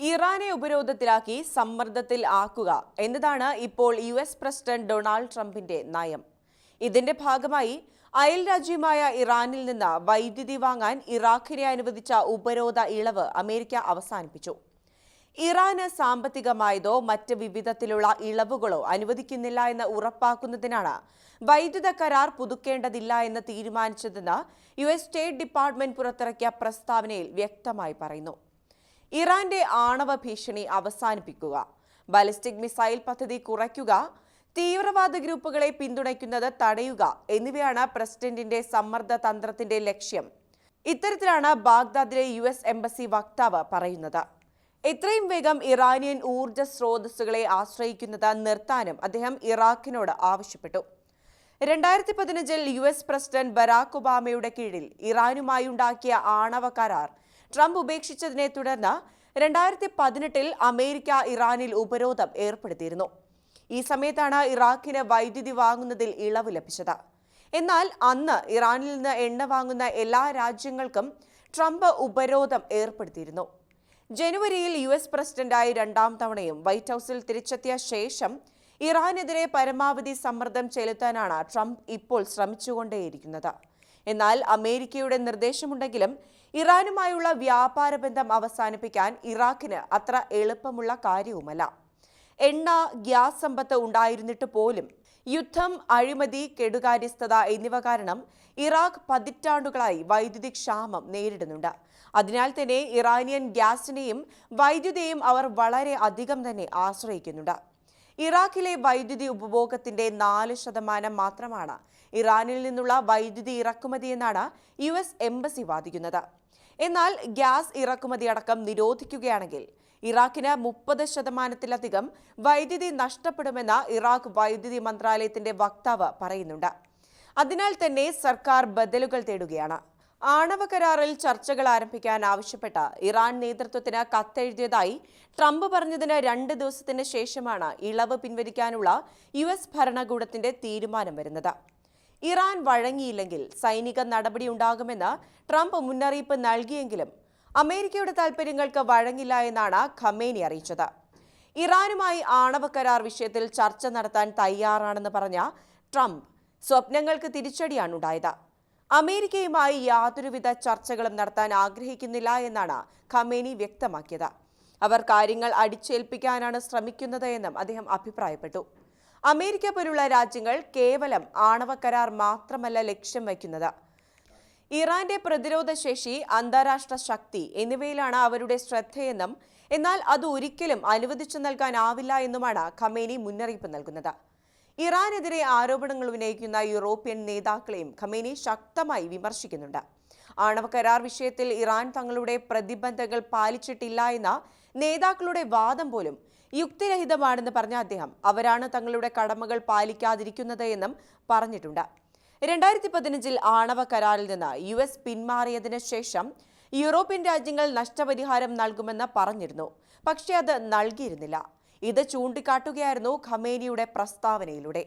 ഇറാനെ ഉപരോധത്തിലാക്കി സമ്മർദ്ദത്തിൽ ആക്കുക എന്നതാണ് ഇപ്പോൾ യു എസ് പ്രസിഡന്റ് ഡൊണാൾഡ് ട്രംപിന്റെ നയം. ഇതിന്റെ ഭാഗമായി അയൽ രാജ്യമായ ഇറാനിൽ നിന്ന് വൈദ്യുതി വാങ്ങാൻ ഇറാഖിനെ അനുവദിച്ച ഉപരോധ ഇളവ് അമേരിക്ക അവസാനിപ്പിച്ചു. ഇറാന് സാമ്പത്തികമായതോ മറ്റ് വിവിധത്തിലുള്ള ഇളവുകളോ അനുവദിക്കുന്നില്ല എന്ന് ഉറപ്പാക്കുന്നതിനാണ് വൈദ്യുത കരാർ പുതുക്കേണ്ടതില്ല എന്ന് തീരുമാനിച്ചതെന്ന് യു എസ് സ്റ്റേറ്റ് ഡിപ്പാർട്ട്മെന്റ് പുറത്തിറക്കിയ പ്രസ്താവനയിൽ വ്യക്തമായി പറയുന്നു. ഇറാന്റെ ആണവ ഭീഷണി അവസാനിപ്പിക്കുക. ബാലിസ്റ്റിക് മിസൈൽ പദ്ധതി കുറയ്ക്കുക. തീവ്രവാദ ഗ്രൂപ്പുകളെ പിന്തുണയ്ക്കുന്നത് തടയുക എന്നിവയാണ് പ്രസിഡന്റിന്റെ സമ്മർദ്ദ തന്ത്രത്തിന്റെ ലക്ഷ്യം. ഇത്തരത്തിലാണ് ബാഗ്ദാദിലെ യു എസ് എംബസി വക്താവ് പറയുന്നത്. എത്രയും വേഗം ഇറാനിയൻ ഊർജ സ്രോതസ്സുകളെ ആശ്രയിക്കുന്നത് നിർത്താനും അദ്ദേഹം ഇറാഖിനോട് ആവശ്യപ്പെട്ടു. രണ്ടായിരത്തി പതിനഞ്ചിൽ യു എസ് പ്രസിഡന്റ് ബരാക് ഒബാമയുടെ കീഴിൽ ഇറാനുമായി ഉണ്ടാക്കിയ ആണവ കരാർ ട്രംപ് ഉപേക്ഷിച്ചതിനെ തുടർന്ന് രണ്ടായിരത്തി പതിനെട്ടിൽ അമേരിക്ക ഇറാനിൽ ഉപരോധം ഏർപ്പെടുത്തിയിരുന്നു. ഈ സമയത്താണ് ഇറാഖിന് വൈദ്യുതി വാങ്ങുന്നതിൽ ഇളവ് ലഭിച്ചത്. എന്നാൽ അന്ന് ഇറാനിൽ നിന്ന് എണ്ണ വാങ്ങുന്ന എല്ലാ രാജ്യങ്ങൾക്കും ട്രംപ് ഉപരോധം ഏർപ്പെടുത്തിയിരുന്നു. ജനുവരിയിൽ യു എസ് പ്രസിഡന്റായി രണ്ടാം തവണയും വൈറ്റ് ഹൌസിൽ തിരിച്ചെത്തിയ ശേഷം ഇറാനെതിരെ പരമാവധി സമ്മർദ്ദം ചെലുത്താനാണ് ട്രംപ് ഇപ്പോൾ ശ്രമിച്ചുകൊണ്ടേയിരിക്കുന്നത്. എന്നാൽ അമേരിക്കയുടെ നിർദ്ദേശമുണ്ടെങ്കിലും ഇറാനുമായുള്ള വ്യാപാര ബന്ധം അവസാനിപ്പിക്കാൻ ഇറാഖിന് അത്ര എളുപ്പമുള്ള കാര്യവുമല്ല. എണ്ണ ഗ്യാസ് സമ്പത്ത് ഉണ്ടായിരുന്നിട്ട് പോലും യുദ്ധം അഴിമതി കെടുകാര്യസ്ഥത എന്നിവ കാരണം ഇറാഖ് പതിറ്റാണ്ടുകളായി വൈദ്യുതി ക്ഷാമം നേരിടുന്നുണ്ട്. അതിനാൽ തന്നെ ഇറാനിയൻ ഗ്യാസിനെയും വൈദ്യുതിയെയും അവർ വളരെ അധികം തന്നെ ആശ്രയിക്കുന്നുണ്ട്. ഇറാഖിലെ വൈദ്യുതി ഉപഭോഗത്തിന്റെ നാല് ശതമാനം മാത്രമാണ് ഇറാനിൽ നിന്നുള്ള വൈദ്യുതി ഇറക്കുമതി എന്നാണ് യു എസ് എംബസി വാദിക്കുന്നത്. എന്നാൽ ഗ്യാസ് ഇറക്കുമതി അടക്കം നിരോധിക്കുകയാണെങ്കിൽ ഇറാഖിന് മുപ്പത് ശതമാനത്തിലധികം വൈദ്യുതി നഷ്ടപ്പെടുമെന്ന് ഇറാഖ് വൈദ്യുതി മന്ത്രാലയത്തിന്റെ വക്താവ് പറയുന്നുണ്ട്. അതിനാൽ തന്നെ സർക്കാർ ബദലുകൾ തേടുകയാണ്. ആണവ കരാറിൽ ചർച്ചകൾ ആരംഭിക്കാൻ ആവശ്യപ്പെട്ട ഇറാൻ നേതൃത്വത്തിന് കത്തെഴുതിയതായി ട്രംപ് പറഞ്ഞതിന് രണ്ട് ദിവസത്തിന് ശേഷമാണ് ഇളവ് പിൻവലിക്കാനുള്ള യു എസ് ഭരണകൂടത്തിന്റെ തീരുമാനം വരുന്നത്. ഇറാൻ വഴങ്ങിയില്ലെങ്കിൽ സൈനിക നടപടി ഉണ്ടാകുമെന്ന് ട്രംപ് മുന്നറിയിപ്പ് നൽകിയെങ്കിലും അമേരിക്കയുടെ താൽപര്യങ്ങൾക്ക് വഴങ്ങില്ല എന്നാണ് ഖമേനി അറിയിച്ചത്. ഇറാനുമായി ആണവ കരാർ വിഷയത്തിൽ ചർച്ച നടത്താൻ തയ്യാറാണെന്ന് പറഞ്ഞ ട്രംപ് സ്വപ്നങ്ങൾക്ക് തിരിച്ചടിയാണ് ഉണ്ടായത്. അമേരിക്കയുമായി യാതൊരുവിധ ചർച്ചകളും നടത്താൻ ആഗ്രഹിക്കുന്നില്ല എന്നാണ് ഖമേനി വ്യക്തമാക്കിയത്. അവർ കാര്യങ്ങൾ അടിച്ചേൽപ്പിക്കാനാണ് ശ്രമിക്കുന്നത് എന്നും അദ്ദേഹം അഭിപ്രായപ്പെട്ടു. അമേരിക്ക പോലുള്ള രാജ്യങ്ങൾ കേവലം ആണവ കരാർ മാത്രമല്ല ലക്ഷ്യം വയ്ക്കുന്നത്. ഇറാന്റെ പ്രതിരോധ ശേഷി അന്താരാഷ്ട്ര ശക്തി എന്നിവയിലാണ് അവരുടെ ശ്രദ്ധയെന്നും എന്നാൽ അത് ഒരിക്കലും അനുവദിച്ചു നൽകാനാവില്ല എന്നുമാണ് ഖമേനി മുന്നറിയിപ്പ് നൽകുന്നത്. ഇറാനെതിരെ ആരോപണങ്ങൾ ഉന്നയിക്കുന്ന യൂറോപ്യൻ നേതാക്കളെയും ഖമേനി ശക്തമായി വിമർശിക്കുന്നുണ്ട്. ആണവ കരാർ വിഷയത്തിൽ ഇറാൻ തങ്ങളുടെ പ്രതിബന്ധങ്ങൾ പാലിച്ചിട്ടില്ല എന്ന നേതാക്കളുടെ വാദം പോലും യുക്തിരഹിതമാണെന്ന് പറഞ്ഞ അദ്ദേഹം അവരാണ് തങ്ങളുടെ കടമകൾ പാലിക്കാതിരിക്കുന്നത് എന്നും പറഞ്ഞിട്ടുണ്ട്. രണ്ടായിരത്തി പതിനഞ്ചിൽ ആണവ കരാറിൽ നിന്ന് യു എസ് പിന്മാറിയതിനു ശേഷം യൂറോപ്യൻ രാജ്യങ്ങൾ നഷ്ടപരിഹാരം നൽകുമെന്ന് പറഞ്ഞിരുന്നു. പക്ഷേ അത് നൽകിയിരുന്നില്ല. ഇത് ചൂണ്ടിക്കാട്ടുകയായിരുന്നു ഖമേനിയുടെ പ്രസ്താവനയിലൂടെ.